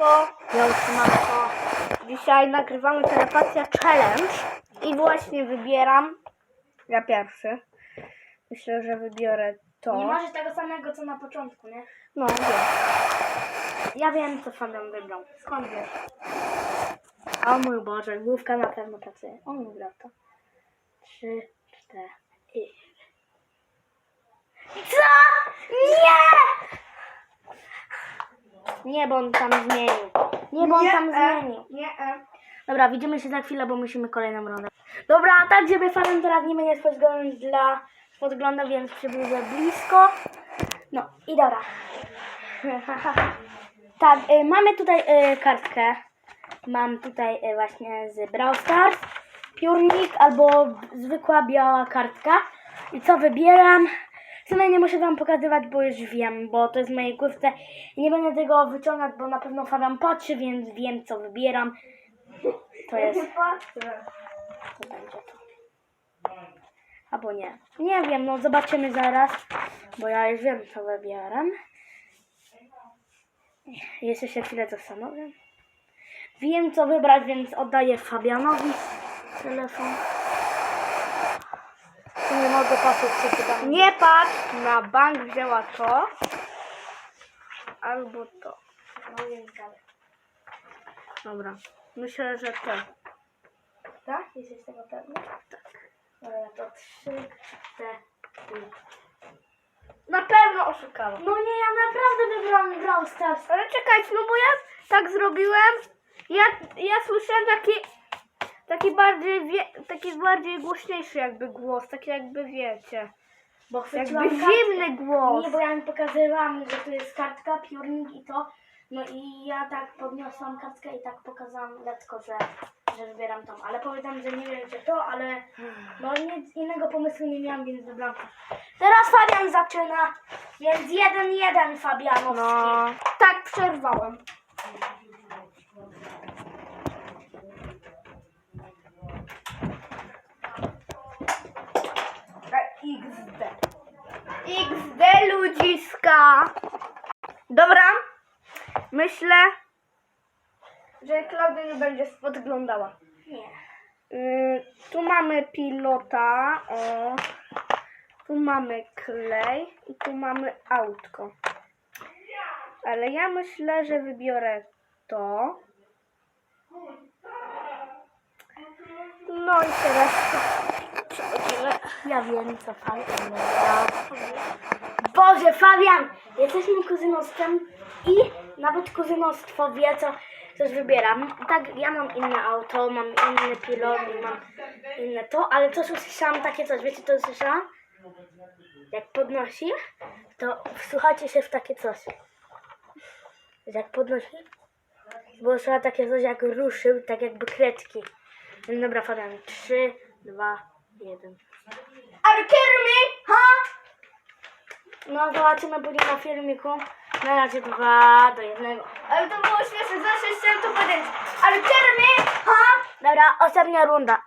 Siemanko, Ja dzisiaj nagrywamy telepatia challenge i właśnie wybieram, ja pierwszy, myślę, że wybiorę to. Nie masz tego samego co na początku, nie? No, wiem. Ja wiem, co Fabian wybrał. Skąd wiesz? O mój Boże, główka na pewno pracuje. On wybrał to. Trzy, cztery. Co? Nie! Nie, bo on tam zmienił. Nie, bo on tam zmienił. Nie, e. Dobra, widzimy się za chwilę, bo musimy kolejną rundę. Dobra, a tak, żeby fanem teraz nie będzie podglądać dla podgląda, więc przybliżę blisko. No i dobra. tak, y, mamy tutaj y, kartkę. Mam tutaj y, właśnie z Brawl Stars. Piórnik albo zwykła biała kartka. I co wybieram? Sumie nie muszę wam pokazywać, bo już wiem, bo to jest w mojej główce. Nie będę tego wyciągać, bo na pewno Fabian patrzy, więc wiem co wybieram. To jest. To będzie to. Albo nie. Nie wiem, no zobaczymy zaraz, bo ja już wiem co wybieram. Jeszcze się chwilę zastanowię. Wiem co wybrać, więc oddaję Fabianowi telefon. Nie patrz, na bank wzięła to. Albo to. No dalej. Dobra. Myślę, że to. Tak? Jesteś tego pewny? Tak. Dobra, to trzy, cztery. Na pewno oszukałam. No nie, ja naprawdę wybrałam Brawl Stars. Ale czekajcie, no bo ja tak zrobiłem. Ja, ja słyszałem taki, taki bardziej, wie, taki bardziej głośniejszy jakby głos, taki jakby wiecie. Bo Jakby chwyciłam zimny głos. Nie, bo ja mi pokazywałam, że to jest kartka, piórnik i to. No i ja tak podniosłam kartkę i tak pokazałam lekko, że, że wybieram tą. Ale powiedziałam, że nie wiem, czy to, ale no nic innego pomysłu nie miałam, więc wybrałam to. Teraz Fabian zaczyna, więc jeden jeden Fabianowski. No, tak przerwałem. Dobra. Myślę, że Klaudia nie będzie podglądała. Nie. Y, tu mamy pilota, o. Tu mamy klej i tu mamy autko. Ale ja myślę, że wybiorę to. No i teraz przechodzimy. Ja wiem, co wybrał. Boże, Fabian! Jesteśmy kuzynostwem i nawet kuzynostwo wie, co coś wybieram. Tak, ja mam inne auto, mam inny pilot, mam inne to, ale coś usłyszałam takie coś, wiecie co usłyszałam? Jak podnosi, to wsłuchajcie się w takie coś. Jak podnosi, bo usłyszała takie coś jak ruszył, tak jakby kredki. Dobra, Fabian, trzy, dwa, jeden. Are you kidding me? No zobaczymy później na filmiku. Na razie dwa do jednego. Ale to było śmieszne, zawsze chciałem to powiedzieć. Ale me? Ha? Dobra, ostatnia runda.